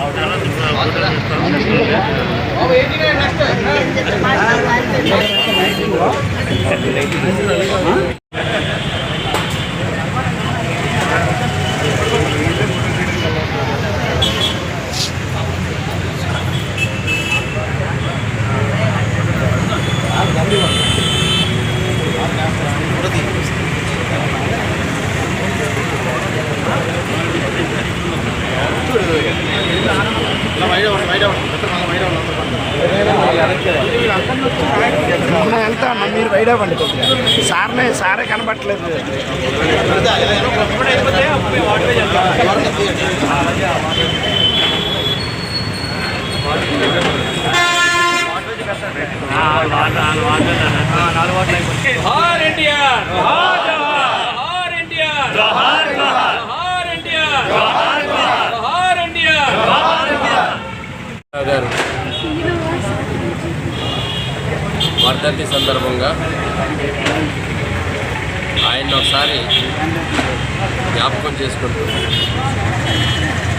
అవసరం వెళ్తా అన్న మీరు బయట పండి సార్నే సారే కనబట్టలేదు జోహార్ ఎన్టీఆర్ గారు. వర్ధంతి సందర్భంగా ఆయన్ని ఒకసారి జ్ఞాపకం చేసుకుంటూ.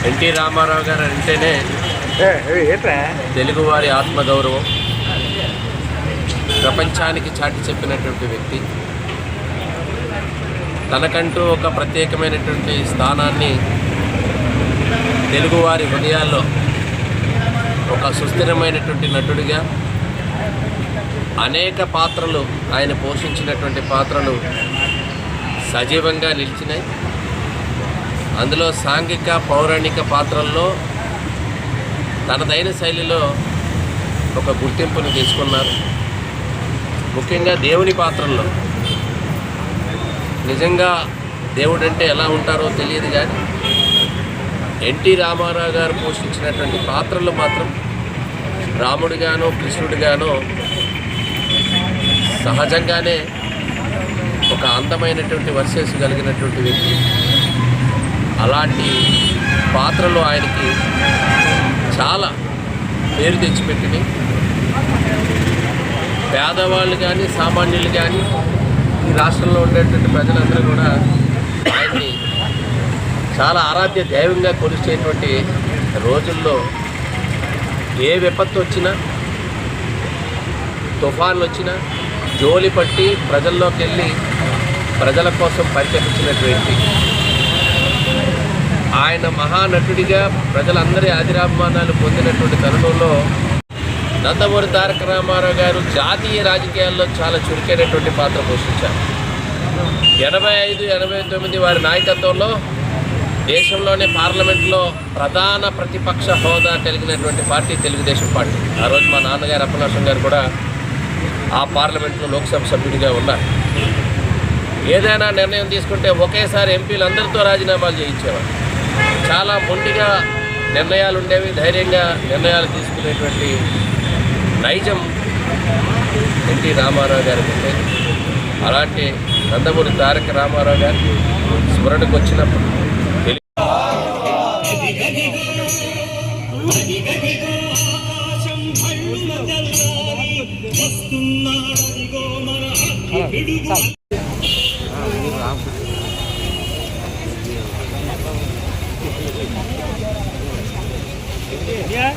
ఎన్టీ రామారావు గారు అంటేనే తెలుగువారి ఆత్మగౌరవం. ప్రపంచానికి చాటి చెప్పినటువంటి వ్యక్తి. తనకంటూ ఒక ప్రత్యేకమైనటువంటి స్థానాన్ని తెలుగువారి హృదయాల్లో ఒక సుస్థిరమైనటువంటి నటుడిగా అనేక పాత్రలు ఆయన పోషించినటువంటి పాత్రలు సజీవంగా నిలిచినాయి. అందులో సాంఘిక పౌరాణిక పాత్రల్లో తనదైన శైలిలో ఒక గుర్తింపును తీసుకున్నారు. ముఖ్యంగా దేవుని పాత్రల్లో. నిజంగా దేవుడంటే ఎలా ఉంటారో తెలియదు కానీ ఎన్టీ రామారావు గారు పోషించినటువంటి పాత్రలు మాత్రం రాముడిగానో కృష్ణుడిగానో సహజంగానే ఒక అందమైనటువంటి వర్సెస్ కలిగినటువంటి వ్యక్తి. అలాంటి పాత్రలు ఆయనకి చాలా పేరు తెచ్చిపెట్టినాయి పేదవాళ్ళు కానీ సామాన్యులు కానీ ఈ రాష్ట్రంలో ఉండేటువంటి ప్రజలందరూ కూడా ఆయన్ని చాలా ఆరాధ్య దైవంగా కొలిచేటువంటి రోజుల్లో ఏ విపత్తు వచ్చినా తుఫాన్లు వచ్చినా జోలి పట్టి ప్రజల్లోకి వెళ్ళి ప్రజల కోసం పరితపించినటువంటి ఆయన మహానటుడిగా ప్రజలందరి ఆదిరాభిమానాలు పొందినటువంటి తరుణంలో నందమూరి తారక రామారావు గారు జాతీయ రాజకీయాల్లో చాలా చురుకైనటువంటి పాత్ర పోషించారు. ఎనభై ఐదు ఎనభై తొమ్మిది వారి నాయకత్వంలో దేశంలోనే పార్లమెంట్లో ప్రధాన ప్రతిపక్ష హోదా కలిగినటువంటి పార్టీ తెలుగుదేశం పార్టీ. ఆ రోజు మా నాన్నగారు అప్పనాశం గారు కూడా ఆ పార్లమెంట్లో లోక్సభ సభ్యుడిగా ఉన్నారు. ఏదైనా నిర్ణయం తీసుకుంటే ఒకేసారి ఎంపీలు అందరితో రాజీనామాలు చేయించేవారు. చాలా మొండిగా నిర్ణయాలు ఉండేవి ధైర్యంగా నిర్ణయాలు తీసుకునేటువంటి నైజం ఎన్టీ రామారావు గారికి ఉండేది అలాంటి నందమూరి తారక రామారావు గారికి స్మరణకు వచ్చినప్పుడు Yeah.